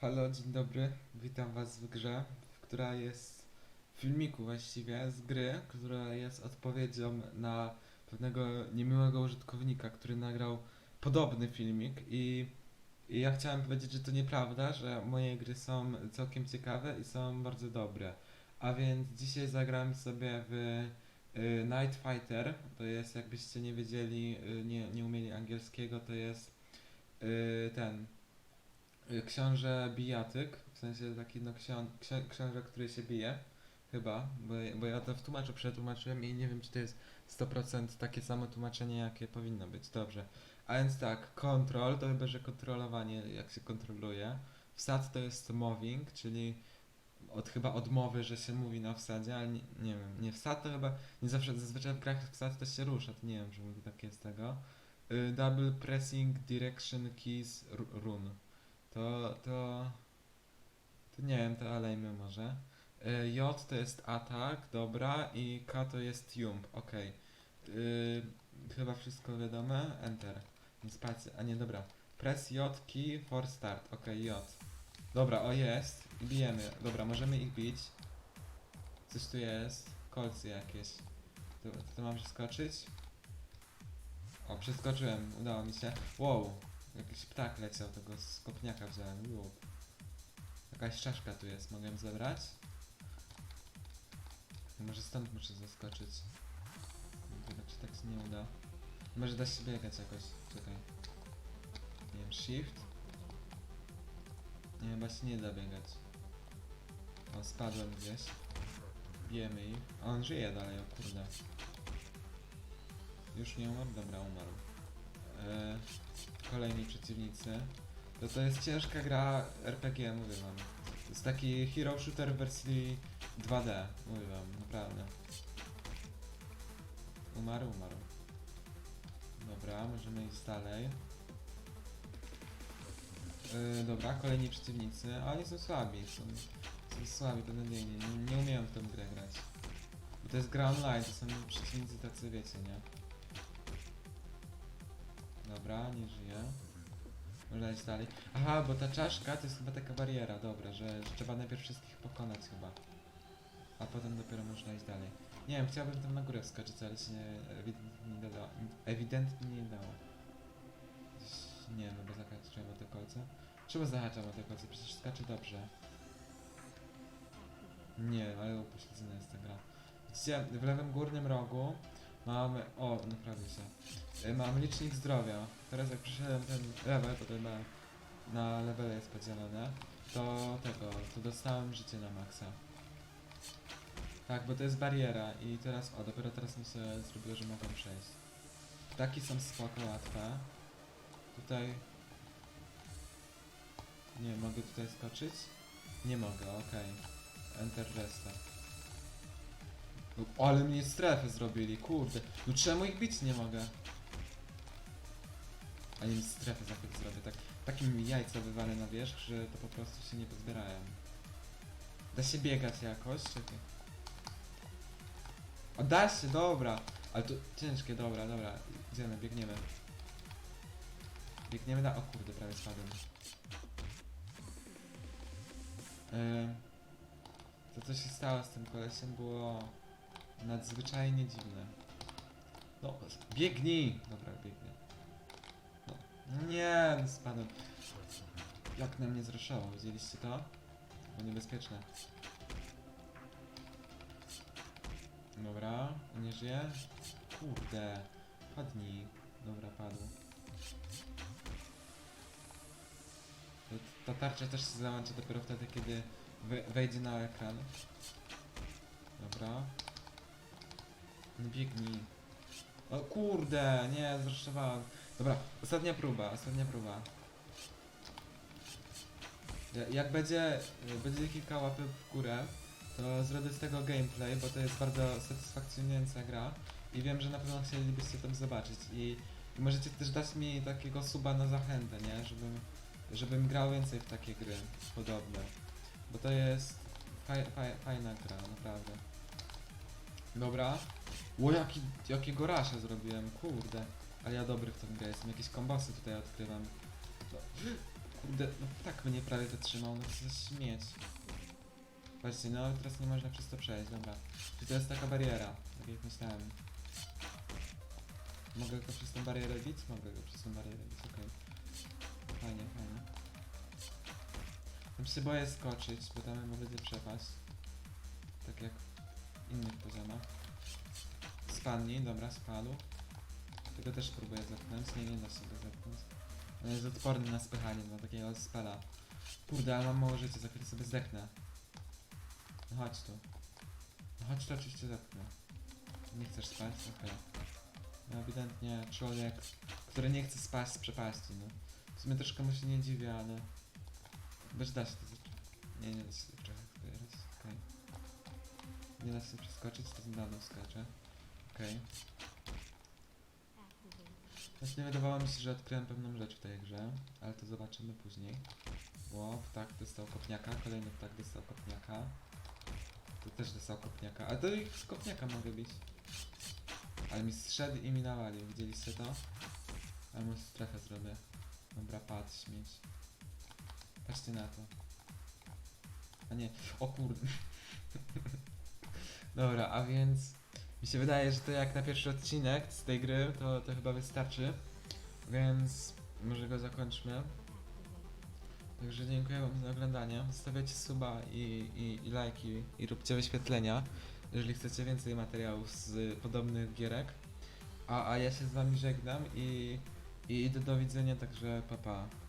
Halo, dzień dobry. Witam was w grze, która jest w filmiku właściwie z gry, która jest odpowiedzią na pewnego niemiłego użytkownika, który nagrał podobny filmik i, i ja chciałem powiedzieć, że to nieprawda, że moje gry są całkiem ciekawe i są bardzo dobre. A więc dzisiaj zagrałem sobie w y, Night Fighter, to jest jakbyście nie wiedzieli, y, nie, nie umieli angielskiego, to jest y, ten książę bijatyk, w sensie taki no ksią, ksią, książę, który się bije, chyba, bo, bo ja to w tłumaczu przetłumaczyłem i nie wiem, czy to jest 100% takie samo tłumaczenie, jakie powinno być, dobrze. A więc tak, control to chyba, że kontrolowanie, jak się kontroluje. Wsad to jest moving, czyli od chyba odmowy, że się mówi na wsadzie, ale nie, nie wiem, nie wsad to chyba, nie zawsze, zazwyczaj w grach wsad to się rusza, to nie wiem, że mówi tak jest tego. Y, double pressing direction keys ru- run. To, to, to nie wiem, to alejmy może. Y, J to jest atak, dobra, i K to jest jump, okej. Y, Chyba wszystko wiadome, enter. Nie spacja, a nie, dobra. Press J key for start, okej, J. Dobra, o jest, i bijemy, dobra, możemy ich bić. Coś tu jest, kolcy jakieś. To, to mam przeskoczyć? O, przeskoczyłem, udało mi się. Wow, Jakiś ptak leciał, tego skopniaka wziąłem. Wow. Jakaś czaszka tu jest, mogę ją zebrać? Może stąd muszę zaskoczyć. Dobra, tak się nie uda? Może da się biegać jakoś, czekaj. Nie wiem, shift? Nie, chyba się nie da biegać. O, spadłem gdzieś. Bijemy ich. A on żyje dalej, o kurde. Już nie umarł? Dobra, umarł. Eee, kolejni przeciwnicy. To to jest ciężka gra RPG, mówię wam. To jest taki hero shooter w wersji 2D, mówię wam, naprawdę. Umarł, umarł. Dobra, możemy iść dalej. Yy, dobra, kolejni przeciwnicy, a oni są słabi, są, są słabi beznadziejnie, nie, nie umieją w tę grę grać. Bo to jest gra online, to są przeciwnicy tacy, wiecie, nie? Dobra, nie żyje. Można iść dalej. Aha, bo ta czaszka to jest chyba taka bariera, dobra, że, że trzeba najpierw wszystkich pokonać chyba. A potem dopiero można iść dalej. Nie wiem, chciałbym tam na górę wskoczyć, ale się nie, ewidentnie nie dało. Ewidentnie nie dało. Nie wiem, bo zahaczyłem o te kolce. Czemu zahaczam o te kolce? Przecież skacze dobrze. Nie, ale upośledzona jest ta gra. Widzicie, w lewym górnym rogu mamy... O, naprawię się. Y, Mam licznik zdrowia. Teraz jak przeszedłem ten level, bo to chyba na levele jest podzielone, to tego, to dostałem życie na maksa. Tak, bo to jest bariera i teraz, o, dopiero teraz mi się zrobiło, że mogę przejść. Ptaki są spoko, łatwe. Tutaj... Nie, mogę tutaj skoczyć? Nie mogę, okej. Enter restart. No, ale mnie strefę zrobili, kurde. No czemu ich bić nie mogę? A nie strefę za chwilę zrobię, tak. Takim jajca wywalę na wierzch, że to po prostu się nie pozbierają. Da się biegać jakoś? Czekaj. O, da się, dobra. Ale to ciężkie, dobra, dobra. Idziemy, biegniemy. Biegniemy na... O kurde, prawie spadłem. Yy, to co się stało z tym kolesiem było nadzwyczajnie dziwne. No, biegnij! Dobra, biegnie. No, nie, no. Jak na mnie zraszało, widzieliście to? To niebezpieczne. Dobra, nie żyje? Kurde, padnij. Dobra, padł. Ta tarcza też się załącza dopiero wtedy, kiedy we- wejdzie na ekran. Dobra. No biegnij. O kurde, nie, zraszowałem. Dobra, ostatnia próba, ostatnia próba. Ja- Jak będzie, będzie kilka łapek w górę, to zrobię z tego gameplay, bo to jest bardzo satysfakcjonująca gra i wiem, że na pewno chcielibyście tam zobaczyć i, i możecie też dać mi takiego suba na zachętę, nie? Żebym, żebym grał więcej w takie gry podobne. Bo to jest faj, faj, fajna gra, naprawdę. Dobra. Ło, jaki, jakiego rasza zrobiłem, kurde. Ale ja dobry w tą grę jestem, jakieś kombosy tutaj odkrywam. No. Kurde, no tak mnie prawie zatrzymał, no co za śmieć. Patrzcie, no teraz nie można przez to przejść, dobra. Czy to jest taka bariera, tak jak myślałem. Mogę go przez tą barierę bić? Mogę go przez tą barierę bić, okej. Fajnie, fajnie. Tam się boję skoczyć, bo tam chyba będzie przepaść. Tak jak w innych poziomach. Spadnij, dobra, spadł. Tego też próbuję zepchnąć, nie, nie da się go zepchnąć. On jest odporny na spychanie, na takiego spela. Kurde, ale mam mało życia, za chwilę sobie zdechnę. No chodź tu. No chodź tu, oczywiście zepchnę. Nie chcesz spać? Okej. No ewidentnie człowiek, który nie chce spać z przepaści, no. W sumie troszkę mu się nie dziwię, ale... Bez da się to. Nie, nie da się czechach zbierać, okej. Nie da się przeskoczyć, to na dół skacze. Okej. Właśnie wydawało mi się, że odkryłem pewną rzecz w tej grze, ale to zobaczymy później. Ło, ptak dostał kopniaka, kolejny ptak dostał kopniaka. Tu też dostał kopniaka, a to ich z kopniaka mogę bić. Ale mi zszedł i mi nawalił, widzieliście to? Ale mu strefę zrobię. Dobra, patrz, śmieć. Patrzcie na to. A nie, o kurde. Dobra, a więc mi się wydaje, że to jak na pierwszy odcinek z tej gry, to, to chyba wystarczy. Więc może go zakończmy. Także dziękuję wam za oglądanie. Zostawiajcie suba i, i, i lajki i róbcie wyświetlenia, jeżeli chcecie więcej materiałów z podobnych gierek. A, a ja się z wami żegnam i, i idę do widzenia, także papa. Pa.